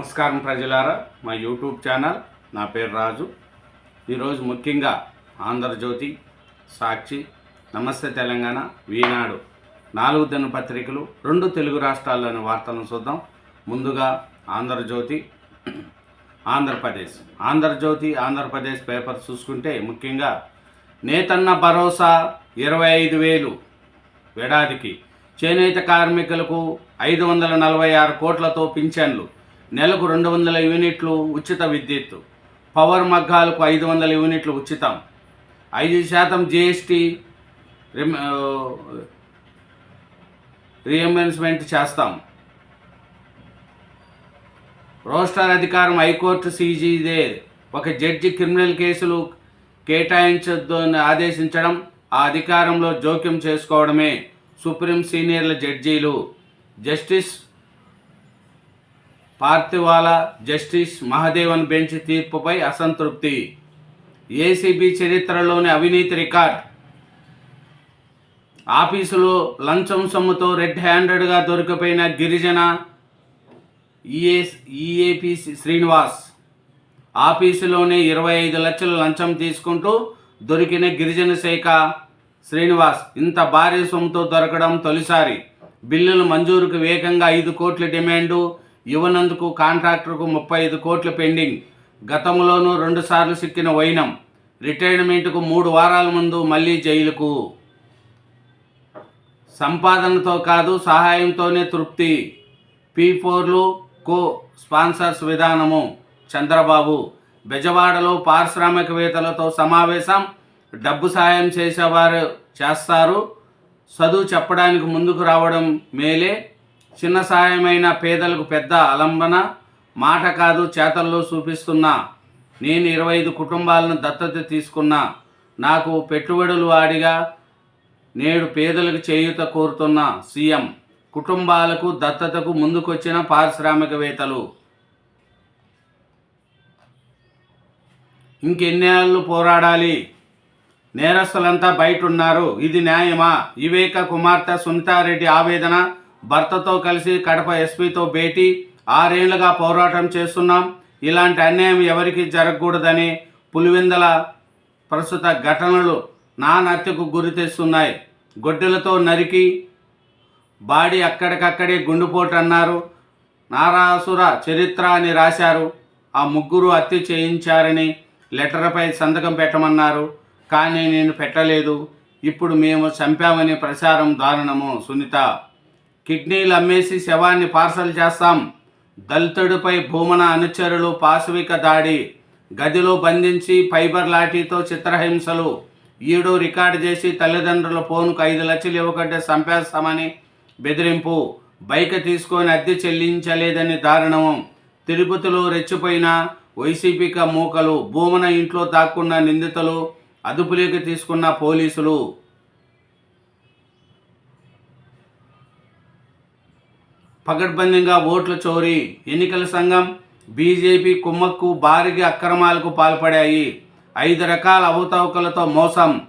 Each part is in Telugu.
నమస్కారం ప్రజలారా మా యూట్యూబ్ ఛానల్ నా పేరు రాజు. ఈరోజు ముఖ్యంగా ఆంధ్రజ్యోతి సాక్షి నమస్తే తెలంగాణ వీనాడు. నాలుగు దిన పత్రికలు రెండు తెలుగు రాష్ట్రాల్లోని వార్తలను చూద్దాం. ముందుగా ఆంధ్రజ్యోతి ఆంధ్రప్రదేశ్. ఆంధ్రజ్యోతి ఆంధ్రప్రదేశ్ పేపర్ చూసుకుంటే ముఖ్యంగా నేతన్న భరోసా ఇరవై ఐదు వేలు ఏడాదికి. చేనేత కార్మికులకు ఐదు వందల నలభై ఆరు కోట్లతో పింఛన్లు. నెలకు రెండు వందల యూనిట్లు ఉచిత విద్యుత్ పవర్ మగ్గాలకు ఐదు వందల యూనిట్లు ఉచితం. ఐదు శాతం జిఎస్టీ రియంబర్స్మెంట్ చేస్తాం. రోస్టర్ అధికారం హైకోర్టు సీజీదే. ఒక జడ్జి క్రిమినల్ కేసులు కేటాయించొద్దని ఆదేశించడం ఆ అధికారంలో జోక్యం చేసుకోవడమే సుప్రీం సీనియర్ల జడ్జీలు. Justice Pardiwala justice Mahadevan bench తీర్పుపై అసంతృప్తి. ఏసీబీ చరిత్రలోని అవినీతి రికార్డ్. ఆఫీసులో లంచం సొమ్ముతో రెడ్ హ్యాండెడ్గా దొరికిపోయిన గిరిజన ఈఏ ఈఏపీ శ్రీనివాస్. ఆఫీసులోనే ఇరవై ఐదు లక్షల లంచం తీసుకుంటూ దొరికిన గిరిజన శాఖ శ్రీనివాస్ ఇంత భారీ సొమ్ముతో దొరకడం తొలిసారి. బిల్లులు మంజూరుకు వేగంగా ఐదు కోట్ల డిమాండు. ఇవ్వనందుకు కాంట్రాక్టర్కు ముప్పై ఐదు కోట్ల పెండింగ్. గతంలోనూ రెండుసార్లు సిక్కిన వైనం. రిటైర్మెంట్కు మూడు వారాల ముందు మళ్ళీ జైలుకు. సంపాదనతో కాదు సహాయంతోనే తృప్తి. పీ ఫోర్లు కో స్పాన్సర్స్ విధానము. చంద్రబాబు బెజవాడలో పారిశ్రామికవేత్తలతో సమావేశం. డబ్బు సాయం చేసేవారు చేస్తారు. చదువు చెప్పడానికి ముందుకు రావడం మేలే. చిన్న సాయమైన పేదలకు పెద్ద అలంబన మాట కాదు చేతల్లో చూపిస్తున్నా. నేను ఇరవై ఐదు కుటుంబాలను దత్తత తీసుకున్నా. నాకు పెట్టుబడులు వాడిగా నేడు పేదలకు చేయూత కోరుతున్న సీఎం. కుటుంబాలకు దత్తతకు ముందుకొచ్చిన పారిశ్రామికవేత్తలు. ఇంకెన్నేళ్ళు పోరాడాలి? నేరస్తులంతా బయట ఉన్నారు ఇది న్యాయమా? వివేక కుమార్తె సునీతారెడ్డి ఆవేదన? భర్తతో కలిసి కడప ఎస్పీతో భేటీ ఆరేళ్ళుగా పోరాటం చేస్తున్నాం. ఇలాంటి అన్యాయం ఎవరికి జరగకూడదని పులివెందల ప్రస్తుత ఘటనలు నా నత్యకు గురి తెస్తున్నాయి. గొడ్డలతో నరికి బాడీ అక్కడికక్కడే గుండుపోటు అన్నారు. నారాసుర చరిత్ర అని రాశారు. ఆ ముగ్గురు హత్య చేయించారని లెటర్పై సంతకం పెట్టమన్నారు. కానీ నేను పెట్టలేదు. ఇప్పుడు మేము చంపామని ప్రచారం దారుణము. సునీత కిడ్నీలు అమ్మేసి శవాన్ని పార్సల్ చేస్తాం. దళితుడిపై భూమన అనుచరులు పాశవిక దాడి. గదిలో బంధించి ఫైబర్ లాఠీతో చిత్రహింసలు. ఈడు రికార్డు చేసి తల్లిదండ్రుల ఫోన్కు ఐదు లక్షలు ఇవ్వకంటే చంపేస్తామని బెదిరింపు. బైక్ తీసుకొని అద్దె చెల్లించలేదని దారుణం. తిరుపతిలో రెచ్చిపోయిన వైసీపీక మూకలు భూమన ఇంట్లో దాక్కున్న నిందితులు అదుపులోకి తీసుకున్న పోలీసులు. పగడ్బందీగా ఓట్ల చోరీ. ఎన్నికల సంఘం బీజేపీ కుమ్మక్కు భారీగా అక్రమాలకు పాల్పడాయి. ఐదు రకాల అవతవకలతో మోసం.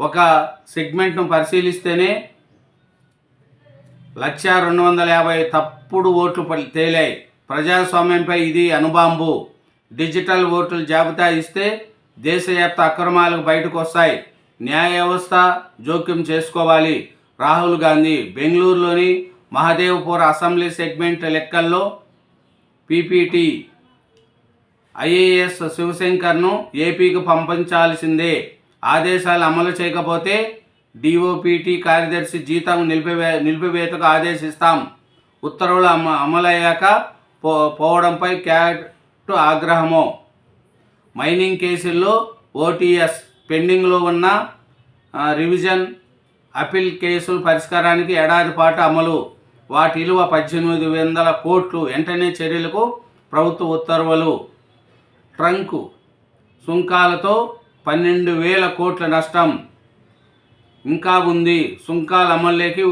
ఒక సెగ్మెంట్ను పరిశీలిస్తేనే లక్ష రెండు వందల యాభై తప్పుడు ఓట్లు తేలాయి. ప్రజాస్వామ్యంపై ఇది అనుబాంబు. డిజిటల్ ఓట్ల జాబితా ఇస్తే దేశవ్యాప్త అక్రమాలకు బయటకు వస్తాయి న్యాయ వ్యవస్థ జోక్యం చేసుకోవాలి. రాహుల్ గాంధీ బెంగళూరులోని మహదేవ్పూర్ అసెంబ్లీ సెగ్మెంట్ లెక్కల్లో పీపీటీ ఐఏఎస్ శివశంకర్ను ఏపీకి పంపించాల్సిందే. ఆదేశాలు అమలు చేయకపోతే డిఓపిటి కార్యదర్శి జీతం నిలిపివే నిలిపివేతకు ఆదేశిస్తాం. ఉత్తర్వులు అమ అమలయ్యాక పో పోవడంపై క్యాట్ ఆగ్రహము. మైనింగ్ కేసుల్లో ఓటీఎస్ పెండింగ్లో ఉన్న రివిజన్ అపీల్ కేసుల పరిష్కారానికి ఏడాది పాటు అమలు. వాటి విలువ పద్దెనిమిది వందల కోట్లు. వెంటనే చర్యలకు ప్రభుత్వ ఉత్తర్వులు. ట్రంక్ సుంకాలతో పన్నెండు వేల కోట్ల నష్టం. ఇంకా ఉంది. సుంకాల అమల్లోకి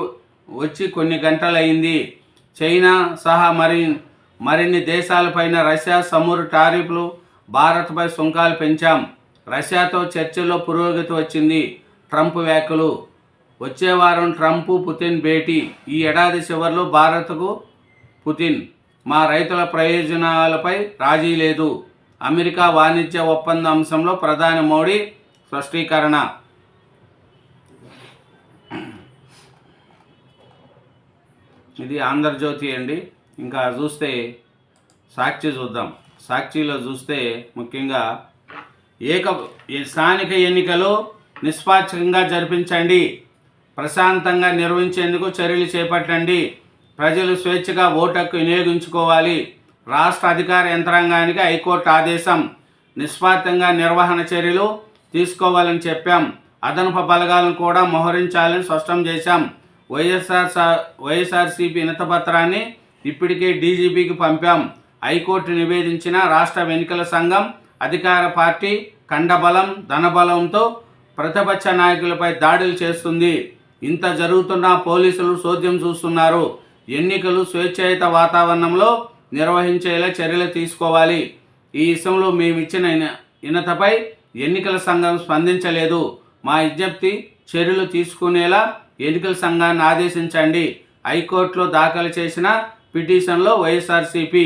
వచ్చి కొన్ని గంటలైంది. చైనా సహా మరి మరిన్ని దేశాలపైన రష్యా సమురు టారిఫ్లు భారత్పై సుంకాలు పెంచాం. రష్యాతో చర్చల్లో పురోగతి వచ్చింది. ట్రంప్ వ్యాఖ్యలు. వచ్చే వారం ట్రంప్ పుతిన్ భేటీ. ఈ ఏడాది చివరిలో భారత్కు పుతిన్ మా రైతుల ప్రయోజనాలపై రాజీ లేదు. అమెరికా వాణిజ్య ఒప్పంద అంశంలో ప్రధాని మోడీ స్పష్టీకరణ. ఇది ఆంధ్రజ్యోతి అండి. ఇంకా చూస్తే సాక్షి చూద్దాం. సాక్షిలో చూస్తే ముఖ్యంగా ఏక ఈ స్థానిక ఎన్నికలు నిష్పాక్షికంగా జరిపించండి. ప్రశాంతంగా నిర్వహించేందుకు చర్యలు చేపట్టండి. ప్రజలు స్వేచ్ఛగా ఓటు హక్కు వినియోగించుకోవాలి. రాష్ట్ర అధికార యంత్రాంగానికి హైకోర్టు ఆదేశం. నిస్వార్థంగా నిర్వహణ చర్యలు తీసుకోవాలని చెప్పాం. అదనపు బలగాలను కూడా మోహరించాలని స్పష్టం చేశాం. వైఎస్ఆర్ సా- వైఎస్ఆర్సీపీ వినతపత్రాన్ని ఇప్పటికే డీజీపీకి పంపాం. హైకోర్టు నివేదించిన రాష్ట్ర ఎన్నికల సంఘం అధికార పార్టీ కండబలం ధనబలంతో ప్రతిపక్ష నాయకులపై దాడులు చేస్తుంది. ఇంత జరుగుతున్నా పోలీసులు చోద్యం చూస్తున్నారు. ఎన్నికలు స్వేచ్ఛాయుత వాతావరణంలో నిర్వహించేలా చర్యలు తీసుకోవాలి. ఈ విషయంలో మేము ఇచ్చిన ఇనతపై ఎన్నికల సంఘం స్పందించలేదు. మా విజ్ఞప్తి చర్యలు తీసుకునేలా ఎన్నికల సంఘాన్ని ఆదేశించండి. హైకోర్టులో దాఖలు చేసిన పిటిషన్లో వైఎస్ఆర్సీపీ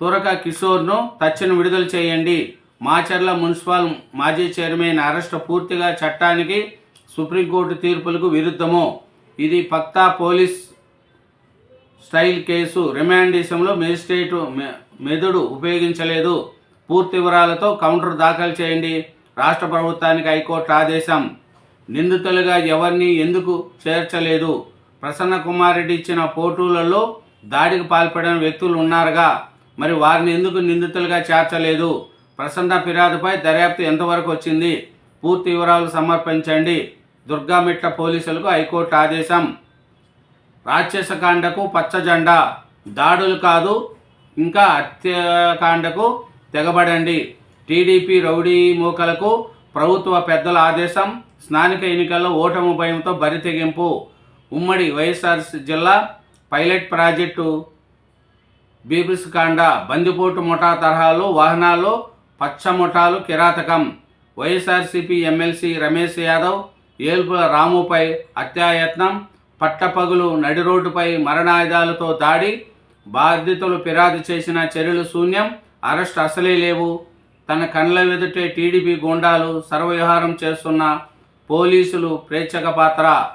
తురక కిషోర్ను తక్షణ విడుదల చేయండి. మాచర్ల మున్సిపల్ మాజీ చైర్మన్ అరెస్టు పూర్తిగా చట్టానికి సుప్రీంకోర్టు తీర్పులకు విరుద్ధము. ఇది పక్తా పోలీస్ స్టైల్ కేసు. రిమాండ్ విషయంలో మేజిస్ట్రేటు మె- ఉపయోగించలేదు. పూర్తి వివరాలతో కౌంటర్ దాఖలు చేయండి. రాష్ట్ర ప్రభుత్వానికి హైకోర్టు ఆదేశం. నిందితులుగా ఎవరిని ఎందుకు చేర్చలేదు? ప్రసన్న కుమార్ రెడ్డి ఇచ్చిన పోటీలలో దాడికి పాల్పడిన వ్యక్తులు ఉన్నారుగా. మరి వారిని ఎందుకు నిందితులుగా చేర్చలేదు? ప్రసన్న ఫిర్యాదుపై దర్యాప్తు ఎంతవరకు వచ్చింది? పూర్తి వివరాలు సమర్పించండి. దుర్గామిట్ట పోలీసులకు హైకోర్టు ఆదేశం. రాక్షసకాండకు పచ్చజెండా దాడులు కాదు ఇంకా హత్యకాండకు తెగబడండి. టీడీపీ రౌడీ మూకలకు ప్రభుత్వ పెద్దల ఆదేశం స్థానిక ఎన్నికల్లో ఓటము భయంతో బరితెగింపు ఉమ్మడి వైఎస్ఆర్ జిల్లా పైలట్ ప్రాజెక్టు బీబిస్కాండ బందిపోటు ముఠా తరహాలో వాహనాల్లో పచ్చ ముఠాలు కిరాతకం. వైఎస్ఆర్సీపీ ఎమ్మెల్సీ రమేష్ యాదవ్ ఏల్పుల రాముపై హత్యాయత్నం పట్టపగులు నడి రోడ్డుపై మరణాయుధాలతో దాడి బాధితులు ఫిర్యాదు చేసిన చర్యలు శూన్యం అరెస్ట్ అసలే లేవు. తన కళ్ళ ఎదుటే టీడీపీ గూండాలు సర్వవ్యవహారం చేస్తున్న పోలీసులు ప్రేక్షక పాత్ర.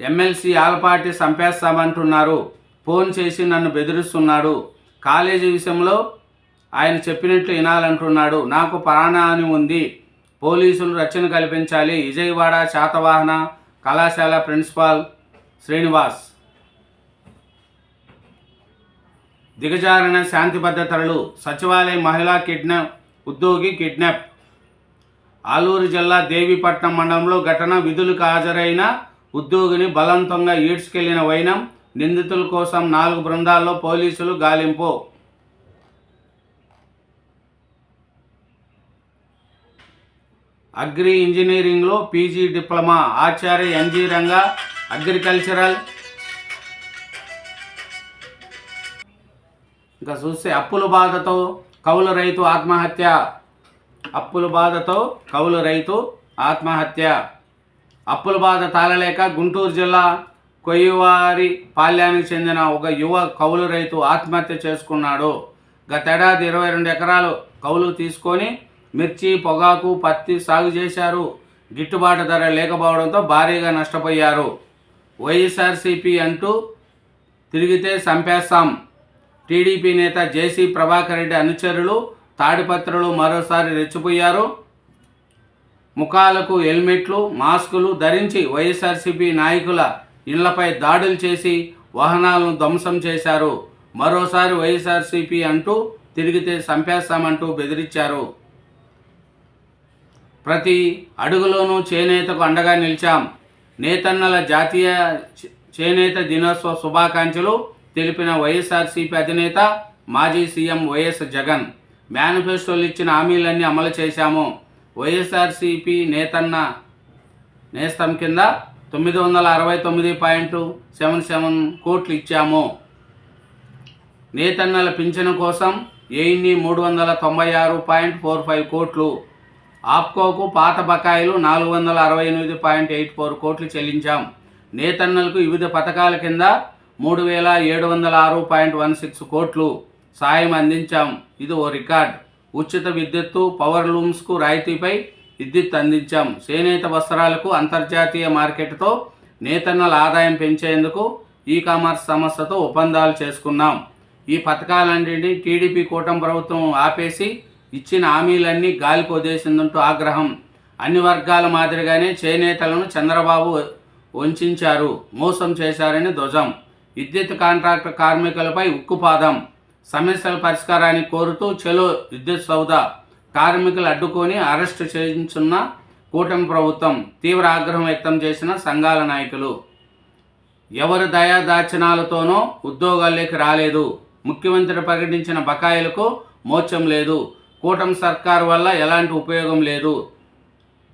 ఎమ్మెల్సీ ఆలపాటి చంపేస్తామంటున్నారు ఫోన్ చేసి నన్ను బెదిరిస్తున్నాడు. కాలేజీ విషయంలో ఆయన చెప్పినట్లు వినాలంటున్నాడు. నాకు ప్రాణహాని ఉంది. పోలీసులు రక్షణ కల్పించాలి. విజయవాడ శాతవాహన కళాశాల ప్రిన్సిపాల్ శ్రీనివాస్. దిగజారిన శాంతి భద్రతలు సచివాలయ మహిళా కిడ్నాప్ ఉద్యోగి కిడ్నాప్. ఆలూరు జిల్లా దేవీపట్నం మండలంలో ఘటన విధులకు హాజరైన ఉద్యోగిని బలవంతంగా ఈడ్చుకెళ్ళిన వైనం నిందితుల కోసం నాలుగు బృందాల్లో పోలీసులు గాలింపు. అగ్రి ఇంజనీరింగ్లో PG diploma. Acharya N G Ranga agricultural. ఇంకా చూస్తే అప్పుల బాధతో కౌలు రైతు ఆత్మహత్య. అప్పుల బాధతో కౌలు రైతు ఆత్మహత్య. అప్పుల బాధ తాళలేక గుంటూరు జిల్లా కొయ్యవారి పాల్యానికి చెందిన ఒక యువ కౌలు రైతు ఆత్మహత్య చేసుకున్నాడు. గతేడాది ఇరవై రెండు ఎకరాలు కౌలు తీసుకొని మిర్చి పొగాకు పత్తి సాగు చేశారు. గిట్టుబాటు ధర లేకపోవడంతో భారీగా నష్టపోయారు. వైఎస్ఆర్సీపీ అంటూ తిరిగితే చంపేస్తాం. టీడీపీ నేత జేసీ ప్రభాకర్ రెడ్డి అనుచరులు తాడిపత్రులు మరోసారి రెచ్చిపోయారు. ముఖాలకు హెల్మెట్లు మాస్కులు ధరించి వైఎస్ఆర్సీపీ నాయకుల ఇళ్ళపై దాడులు చేసి వాహనాలను ధ్వంసం చేశారు. మరోసారి వైఎస్ఆర్సీపీ అంటూ తిరిగితే చంపేస్తామంటూ బెదిరించారు. ప్రతి అడుగులోనూ చేనేతకు అండగా నిలిచాం. నేతన్నల జాతీయ చేనేత దినోత్సవ శుభాకాంక్షలు తెలిపిన వైఎస్ఆర్సీపీ అధినేత మాజీ సీఎం వైఎస్ జగన్. మేనిఫెస్టోలు ఇచ్చిన హామీలన్నీ అమలు చేశాము. వైఎస్ఆర్సీపీ నేతన్న నేస్తం కింద తొమ్మిది వందల అరవై తొమ్మిది పాయింట్ సెవెన్ సెవెన్ కోట్లు ఇచ్చాము. నేతన్నల పింఛను కోసం ఎయిన్ని మూడు వందల తొంభై ఆరు పాయింట్ ఫోర్ ఫైవ్ కోట్లు ఆప్కోకు పాత బకాయిలు నాలుగు వందల అరవై ఎనిమిది పాయింట్ ఎయిట్ ఫోర్ కోట్లు చెల్లించాం. నేతన్నలకు వివిధ పథకాల కింద మూడు వేల ఏడు వందల ఆరు పాయింట్ వన్ సిక్స్ కోట్లు సాయం అందించాం. ఇది ఓ రికార్డ్. ఉచిత విద్యుత్తు పవర్ లూమ్స్కు రాయితీపై విద్యుత్ అందించాం. చేనేత వస్త్రాలకు అంతర్జాతీయ మార్కెట్తో నేతన్నల ఆదాయం పెంచేందుకు ఈ కామర్స్ సంస్థతో ఒప్పందాలు చేసుకున్నాం. ఈ పథకాలన్నింటినీ టీడీపీ కూటమి ప్రభుత్వం ఆపేసి ఇచ్చిన హామీలన్నీ గాలికొదేసిందంటూ ఆగ్రహం. అన్ని వర్గాల మాదిరిగానే చేనేతలను చంద్రబాబు వంచారు. మోసం చేశారని ధ్వజం. విద్యుత్ కాంట్రాక్ట్ కార్మికులపై ఉక్కుపాదం. సమస్యల పరిష్కారాన్ని కోరుతూ చెలో విద్యుత్ సౌద కార్మికులు అడ్డుకొని అరెస్టు చేయించున్న కూటమి ప్రభుత్వం తీవ్ర ఆగ్రహం వ్యక్తం చేసిన సంఘాల నాయకులు. ఎవరు దయాదాచనాలతోనో ఉద్యోగాల్లోకి రాలేదు. ముఖ్యమంత్రి ప్రకటించిన బకాయిలకు మోచం లేదు. కూటమి సర్కార్ వల్ల ఎలాంటి ఉపయోగం లేదు.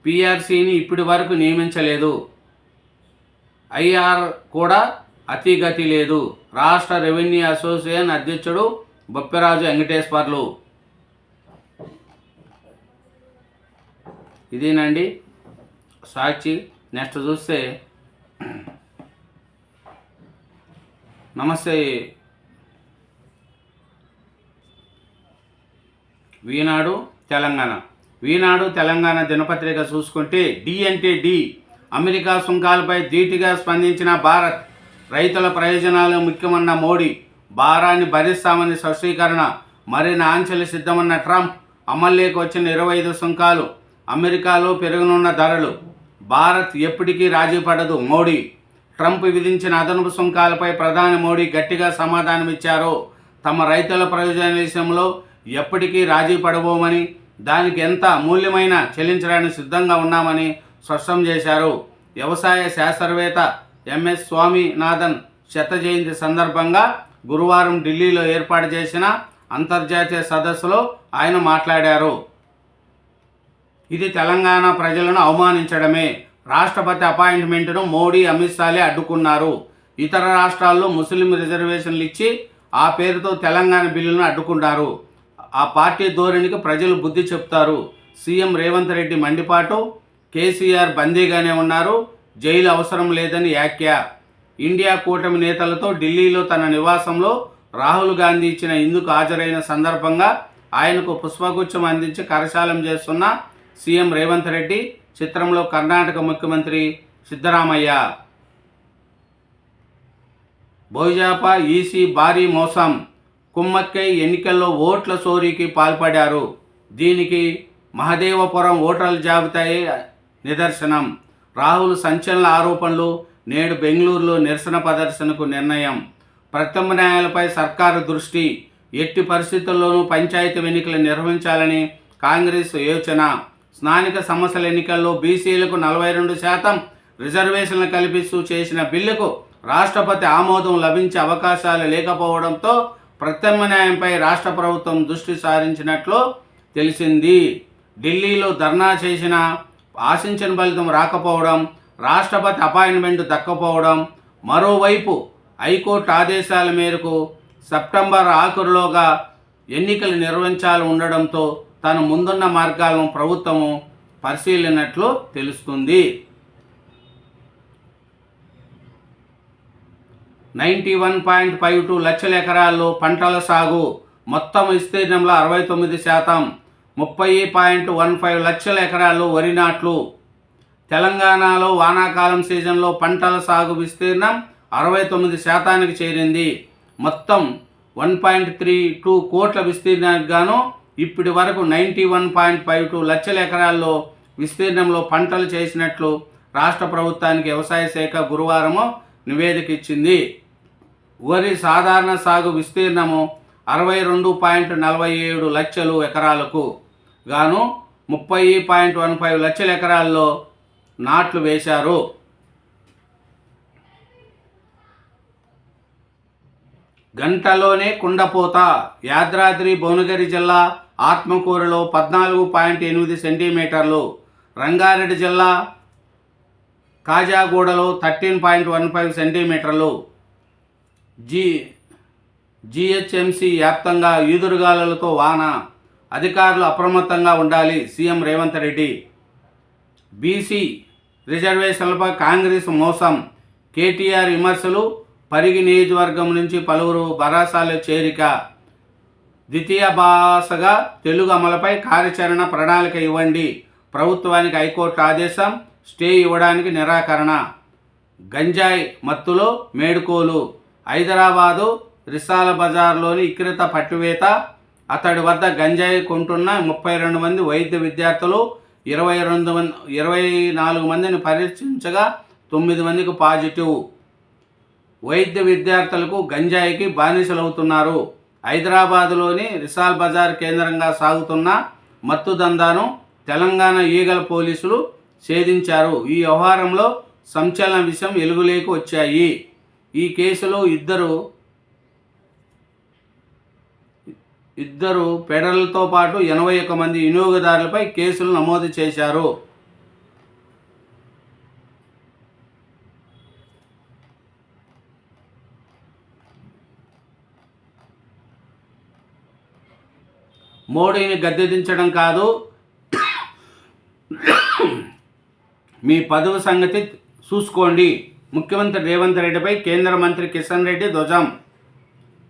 పిఆర్సీని ఇప్పటి వరకు నియమించలేదు. ఐఆర్ కూడా అతిగతి లేదు. రాష్ట్ర రెవెన్యూ అసోసియేషన్ అధ్యక్షుడు బొప్పెరాజు వెంకటేశ్వర్లు. ఇదేనండి సాక్షి. నెక్స్ట్ చూస్తే నమస్తే వీనాడు తెలంగాణ. వీనాడు తెలంగాణ దినపత్రిక చూసుకుంటే డి అంటే డి అమెరికా సుంకాలపై ధీటుగా స్పందించిన భారత్ రైతుల ప్రయోజనాలు ముఖ్యమన్న మోడీ భారాన్ని భరిస్తామని స్పష్టీకరణ. మరిన్ని ఆంక్షలు సిద్ధమన్న ట్రంప్ అమల్లోకి వచ్చిన ఇరవై ఐదు సుంకాలు అమెరికాలో పెరుగునున్న ధరలు. భారత్ ఎప్పటికీ రాజీ పడదు మోడీ. ట్రంప్ విధించిన అదనపు సుంకాలపై ప్రధాని మోడీ గట్టిగా సమాధానమిచ్చారు. తమ రైతుల ప్రయోజన విషయంలో ఎప్పటికీ రాజీ పడబోమని దానికి ఎంత మూల్యమైన చెల్లించడానికి సిద్ధంగా ఉన్నామని స్పష్టం చేశారు. వ్యవసాయ శాస్త్రవేత్త ఎంఎస్ స్వామినాథన్ శత జయంతి సందర్భంగా గురువారం ఢిల్లీలో ఏర్పాటు చేసిన అంతర్జాతీయ సదస్సులో ఆయన మాట్లాడారు. ఇది తెలంగాణ ప్రజలను అవమానించడమే. రాష్ట్రపతి అపాయింట్మెంట్ను మోడీ అమిత్ షాలే అడ్డుకున్నారు. ఇతర రాష్ట్రాల్లో ముస్లిం రిజర్వేషన్లు ఇచ్చి ఆ పేరుతో తెలంగాణ బిల్లును అడ్డుకున్నారు. ఆ పార్టీ ధోరణికి ప్రజలు బుద్ధి చెప్తారు. సీఎం రేవంత్ రెడ్డి మండిపాటు కేసీఆర్ బందీగానే ఉన్నారు జైలు అవసరం లేదని వ్యాఖ్య ఇండియా కూటమి నేతలతో ఢిల్లీలో తన నివాసంలో రాహుల్ గాంధీ ఇచ్చిన ఇందుకు హాజరైన సందర్భంగా ఆయనకు పుష్పగుచ్చం అందించి కరశాలం చేస్తున్న సీఎం రేవంత్ రెడ్డి చిత్రంలో కర్ణాటక ముఖ్యమంత్రి సిద్ధరామయ్య. బోజాపా ఈసీ భారీ మోసం. కుమ్మక్కై ఎన్నికల్లో ఓట్ల చోరీకి పాల్పడారు. దీనికి మహదేవపురం ఓటర్ల జాబితాయే నిదర్శనం. రాహుల్ సంచలన ఆరోపణలు నేడు బెంగళూరులో నిరసన ప్రదర్శనకు నిర్ణయం. ప్రత్యామ్నాయాలపై సర్కారు దృష్టి. ఎట్టి పరిస్థితుల్లోనూ పంచాయతీ ఎన్నికలు నిర్వహించాలని కాంగ్రెస్ యోచన. స్థానిక సమస్యల ఎన్నికల్లో బీసీలకు నలభై రెండు శాతం రిజర్వేషన్లు కల్పిస్తూ చేసిన బిల్లుకు రాష్ట్రపతి ఆమోదం లభించే అవకాశాలు లేకపోవడంతో ప్రత్యామ్నాయంపై రాష్ట్ర ప్రభుత్వం దృష్టి సారించినట్లు తెలిసింది. ఢిల్లీలో ధర్నా చేసిన ఆశించిన ఫలితం రాకపోవడం రాష్ట్రపతి అపాయింట్మెంట్ దక్కపోవడం మరోవైపు హైకోర్టు ఆదేశాల మేరకు సెప్టెంబర్ ఆఖరులోగా ఎన్నికలు నిర్వహించాలి ఉండడంతో తన ముందున్న మార్గాలను ప్రభుత్వము పరిశీలినట్లు తెలుస్తుంది. Ninety one point five two లక్షల ఎకరాల్లో పంటల సాగు. మొత్తం విస్తీర్ణంలో అరవై తొమ్మిది శాతం. ముప్పై పాయింట్ వన్ ఫైవ్ లక్షల ఎకరాల్లో వరి నాట్లు. తెలంగాణలో వానాకాలం సీజన్లో పంటల సాగు విస్తీర్ణం అరవై తొమ్మిది శాతానికి చేరింది. మొత్తం వన్ పాయింట్ త్రీ టూ కోట్ల విస్తీర్ణానికి గాను ఇప్పటి వరకు ninety one point five two లక్షల ఎకరాల్లో విస్తీర్ణంలో పంటలు చేసినట్లు రాష్ట్ర ప్రభుత్వానికి వ్యవసాయ శాఖ గురువారము నివేదిక ఇచ్చింది. వరి సాధారణ సాగు విస్తీర్ణము అరవై రెండు పాయింట్ నలభై ఏడు లక్షలు ఎకరాలకు గాను ముప్పై పాయింట్ వన్ ఫైవ్ లక్షల ఎకరాల్లో నాట్లు వేశారు. గంటలోనే కుండపోత యాదాద్రి భువనగిరి జిల్లా ఆత్మకూరులో పద్నాలుగు పాయింట్ ఎనిమిది సెంటీమీటర్లు రంగారెడ్డి జిల్లా కాజాగూడలో థర్టీన్ పాయింట్ వన్ ఫైవ్ సెంటీమీటర్లు జీ జీహెచ్ఎంసీ వ్యాప్తంగా ఈదురుగాలులతో వాన అధికారులు అప్రమత్తంగా ఉండాలి సీఎం రేవంత్ రెడ్డి. బీసీ రిజర్వేషన్లపై కాంగ్రెస్ మోసం కేటీఆర్ విమర్శలు పరిగి నియోజకవర్గం నుంచి పలువురు బరాసాల చేరిక. ద్వితీయ భాషగా తెలుగు అమలుపై కార్యాచరణ ప్రణాళిక ఇవ్వండి. ప్రభుత్వానికి హైకోర్టు ఆదేశం స్టే ఇవ్వడానికి నిరాకరణ. గంజాయి మత్తులో మేడుకోలు. హైదరాబాదు రిసాల బజార్లోని ఇక్రిత పట్టువేత అతడి వద్ద గంజాయి కొంటున్న ముప్పై రెండు మంది వైద్య విద్యార్థులు ఇరవై రెండు మంది ఇరవై నాలుగు మందిని పరీక్షించగా తొమ్మిది మందికి పాజిటివ్. వైద్య విద్యార్థులకు గంజాయికి బానిసలవుతున్నారు. హైదరాబాదులోని రిసాల్ బజార్ కేంద్రంగా సాగుతున్న మత్తు దందాను తెలంగాణ ఈగల పోలీసులు ఛేదించారు. ఈ వ్యవహారంలో సంచలన విషయం వెలుగులేకి వచ్చాయి. ఈ కేసులో ఇద్దరు ఇద్దరు ఫెడరల్తో పాటు ఎనభై ఒక్క మంది వినియోగదారులపై కేసులు నమోదు చేశారు. మోడీని గద్దెదించడం కాదు మీ పదవి సంగతి చూసుకోండి. ముఖ్యమంత్రి రేవంత్ రెడ్డిపై కేంద్ర మంత్రి కిషన్ రెడ్డి ధ్వజం.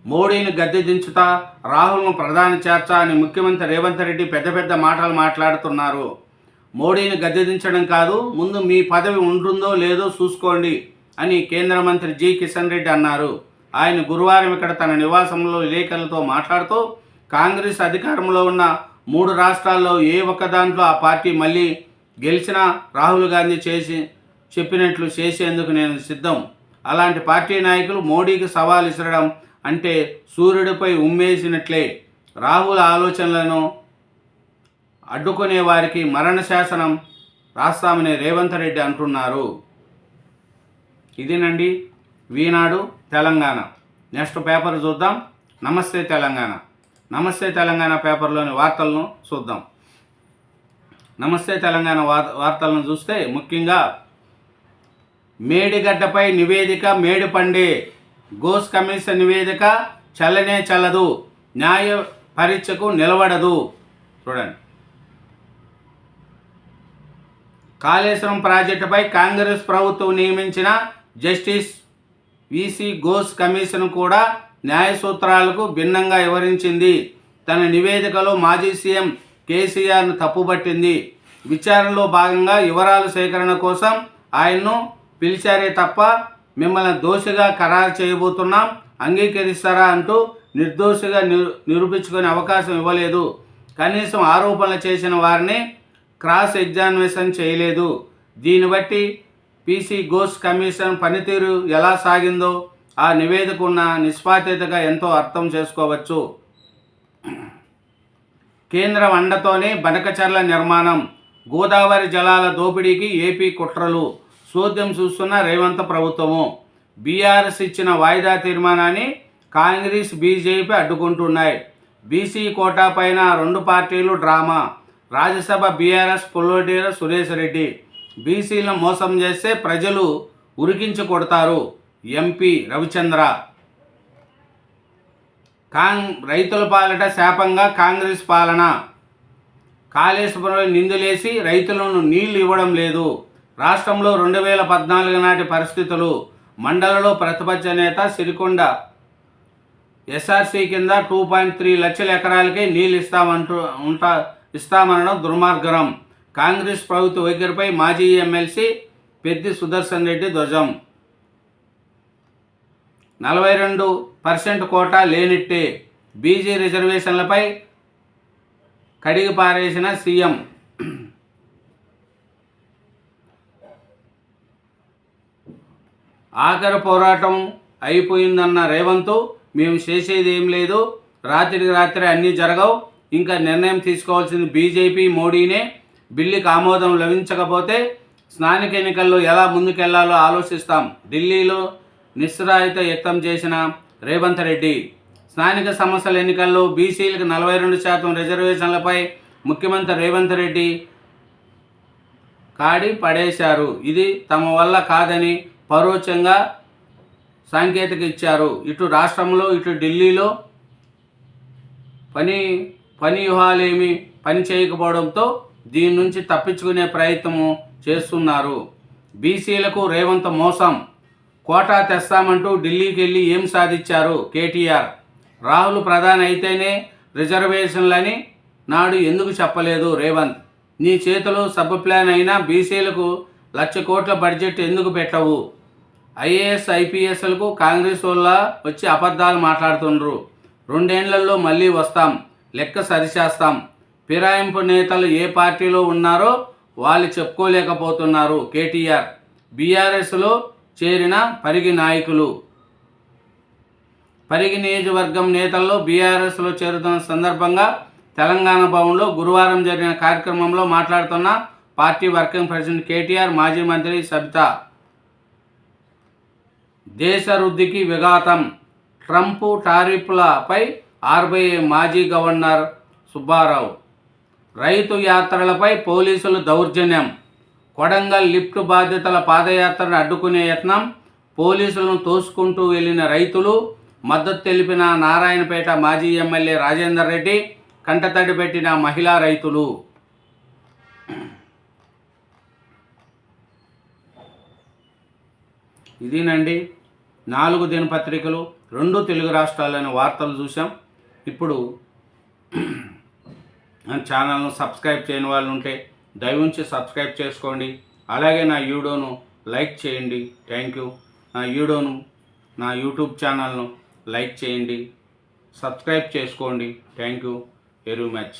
మోడీని గద్దె దించుతా రాహుల్ను ప్రధాని చేర్చా అని ముఖ్యమంత్రి రేవంత్ రెడ్డి పెద్ద పెద్ద మాటలు మాట్లాడుతున్నారు. మోడీని గద్దె దించడం కాదు ముందు మీ పదవి ఉంటుందో లేదో చూసుకోండి అని కేంద్ర మంత్రి జి కిషన్ రెడ్డి అన్నారు. ఆయన గురువారం ఇక్కడ తన నివాసంలో విలేకరులతో మాట్లాడుతూ కాంగ్రెస్ అధికారంలో ఉన్న మూడు రాష్ట్రాల్లో ఏ ఒక్క దాంట్లో ఆ పార్టీ మళ్ళీ గెలిచినా రాహుల్ గాంధీ చేసి చెప్పినట్లు చేసేందుకు నేను సిద్ధం. అలాంటి పార్టీ నాయకులు మోడీకి సవాల్ ఇసరడం అంటే సూర్యుడిపై ఉమ్మేసినట్లే. రాహుల్ ఆలోచనలను అడ్డుకునే వారికి మరణ శాసనం రాస్తామని రేవంత్ రెడ్డి అంటున్నారు. ఇదేనండి వీనాడు తెలంగాణ. నెక్స్ట్ పేపర్ చూద్దాం. నమస్తే తెలంగాణ. నమస్తే తెలంగాణ పేపర్లోని వార్తలను చూద్దాం. నమస్తే తెలంగాణ వార్ వార్తలను చూస్తే ముఖ్యంగా మేడిగడ్డపై నివేదిక మేడిపండే. గోస్ కమిషన్ నివేదిక చల్లనే చల్లదు న్యాయ పరీక్షకు నిలబడదు. చూడండి. కాళేశ్వరం ప్రాజెక్టుపై కాంగ్రెస్ ప్రభుత్వం నియమించిన జస్టిస్ విసి ఘోష్ కమిషన్ కూడా న్యాయ సూత్రాలకు భిన్నంగా వివరించింది తన నివేదికలో మాజీ సీఎం కేసీఆర్ను తప్పుపట్టింది. విచారణలో భాగంగా వివరాల సేకరణ కోసం ఆయన్ను పిలిచారే తప్ప మిమ్మల్ని దోషిగా ఖరారు చేయబోతున్నాం అంగీకరిస్తారా అంటూ నిర్దోషిగా నిరు నిరూపించుకునే అవకాశం ఇవ్వలేదు. కనీసం ఆరోపణలు చేసిన వారిని క్రాస్ ఎగ్జామినేషన్ చేయలేదు. దీన్ని బట్టి పీసీ ఘోష్ కమిషన్ పనితీరు ఎలా సాగిందో ఆ నివేదిక ఉన్న నిష్పాతితగా ఎంతో అర్థం చేసుకోవచ్చు. కేంద్రం అండతోనే బనకచర్ల నిర్మాణం గోదావరి జలాల దోపిడీకి ఏపీ కుట్రలు. చోద్యం చూస్తున్న రేవంత్ ప్రభుత్వము. బీఆర్ఎస్ ఇచ్చిన వాయిదా తీర్మానాన్ని కాంగ్రెస్ బీజేపీ అడ్డుకుంటున్నాయి. బీసీ కోటా పైన రెండు పార్టీలు డ్రామా. రాజ్యసభ బీఆర్ఎస్ పుల్లోడీర సురేష్ రెడ్డి. బీసీలను మోసం చేస్తే ప్రజలు ఉరికించి కొడతారు ఎంపీ రవిచంద్ర. కాంగ్ రైతుల పాలట శాపంగా కాంగ్రెస్ పాలన. కాళేశ్వరం నిందులేసి రైతులను నీళ్ళు ఇవ్వడం లేదు. రాష్ట్రంలో రెండు వేల పద్నాలుగు నాటి పరిస్థితులు మండలలో ప్రతిపక్ష నేత సిరికొండ ఎస్ఆర్సీ కింద టూ పాయింట్ త్రీ లక్షల ఎకరాలకే నీళ్ళు ఇస్తామంటూ ఉంటా ఇస్తామనడం దుర్మార్గరం. కాంగ్రెస్ ప్రభుత్వ వైఖరిపై మాజీ ఎమ్మెల్సీ పెద్ది సుదర్శన్ రెడ్డి ధ్వజం. నలభై రెండు పర్సెంట్ కోటా లేనిట్టే బీజీ రిజర్వేషన్లపై కడిగి పారేసిన సీఎం. ఆఖరి పోరాటం అయిపోయిందన్న రేవంత్ మేము చేసేది ఏం లేదు. రాత్రికి రాత్రి అన్నీ జరగవు. ఇంకా నిర్ణయం తీసుకోవాల్సింది బీజేపీ మోడీనే. బిల్లుకి ఆమోదం లభించకపోతే స్థానిక ఎన్నికల్లో ఎలా ముందుకెళ్ళాలో ఆలోచిస్తాం. ఢిల్లీలో నిస్సరాయిత వ్యక్తం చేసిన రేవంత్ రెడ్డి స్థానిక సంస్థల ఎన్నికల్లో బీసీలకు నలభై రెండు శాతం రిజర్వేషన్లపై ముఖ్యమంత్రి రేవంత్ రెడ్డి కాడి పడేశారు. ఇది తమ వల్ల కాదని పరోక్షంగా సాంకేతిక ఇచ్చారు ఇటు రాష్ట్రంలో ఇటు ఢిల్లీలో పని పని వ్యూహాలేమి పని చేయకపోవడంతో దీని నుంచి తప్పించుకునే ప్రయత్నము చేస్తున్నారు. బీసీలకు రేవంత్ మోసం. కోటా తెస్తామంటూ ఢిల్లీకి వెళ్ళి ఏం సాధించారు కేటీఆర్? రాహుల్ ప్రధాని అయితేనే రిజర్వేషన్లని నాడు ఎందుకు చెప్పలేదు రేవంత్? నీ చేతిలో సబ్ ప్లాన్ అయినా బీసీలకు లక్ష కోట్ల బడ్జెట్ ఎందుకు పెట్టవు? ఐఏఎస్ ఐపీఎస్లకు కాంగ్రెస్ వల్ల వచ్చి అబద్ధాలు మాట్లాడుతుండ్రు. రెండేండ్లలో మళ్ళీ వస్తాం లెక్క సరిచేస్తాం. ఫిరాయింపు నేతలు ఏ పార్టీలో ఉన్నారో వాళ్ళు చెప్పుకోలేకపోతున్నారు కేటీఆర్. బీఆర్ఎస్లో చేరిన పరిగి నాయకులు. పరిగి నియోజకవర్గం నేతల్లో బీఆర్ఎస్లో చేరుతున్న సందర్భంగా తెలంగాణ భవన్లో గురువారం జరిగిన కార్యక్రమంలో మాట్లాడుతున్న పార్టీ వర్కింగ్ ప్రెసిడెంట్ కేటీఆర్ మాజీ మంత్రి సబితా. దేశ వృద్ధికి విఘాతం. ట్రంప్ టారిఫ్లపై ఆర్బీఐ మాజీ గవర్నర్ సుబ్బారావు. రైతు యాత్రలపై పోలీసులు దౌర్జన్యం. కొడంగల్ లిఫ్ట్ బాధితుల పాదయాత్రను అడ్డుకునే యత్నం. పోలీసులను తోసుకుంటూ వెళ్ళిన రైతులు మద్దతు తెలిపిన నారాయణపేట మాజీ ఎమ్మెల్యే రాజేందర్ రెడ్డి కంటతడి పెట్టిన మహిళా రైతులు. ఇదేనండి నాలుగు దినపత్రికలు రెండు తెలుగు రాష్ట్రాలైన వార్తలు చూసాం ఇప్పుడు నా ఛానల్ను సబ్స్క్రైబ్ చేయని వాళ్ళు ఉంటే దయవుంచి సబ్స్క్రైబ్ చేసుకోండి. అలాగే నా వీడియోను లైక్ చేయండి. Thank you. నా వీడియోను నా యూట్యూబ్ ఛానల్ను లైక్ చేయండి. సబ్స్క్రైబ్ చేసుకోండి. Thank you very much.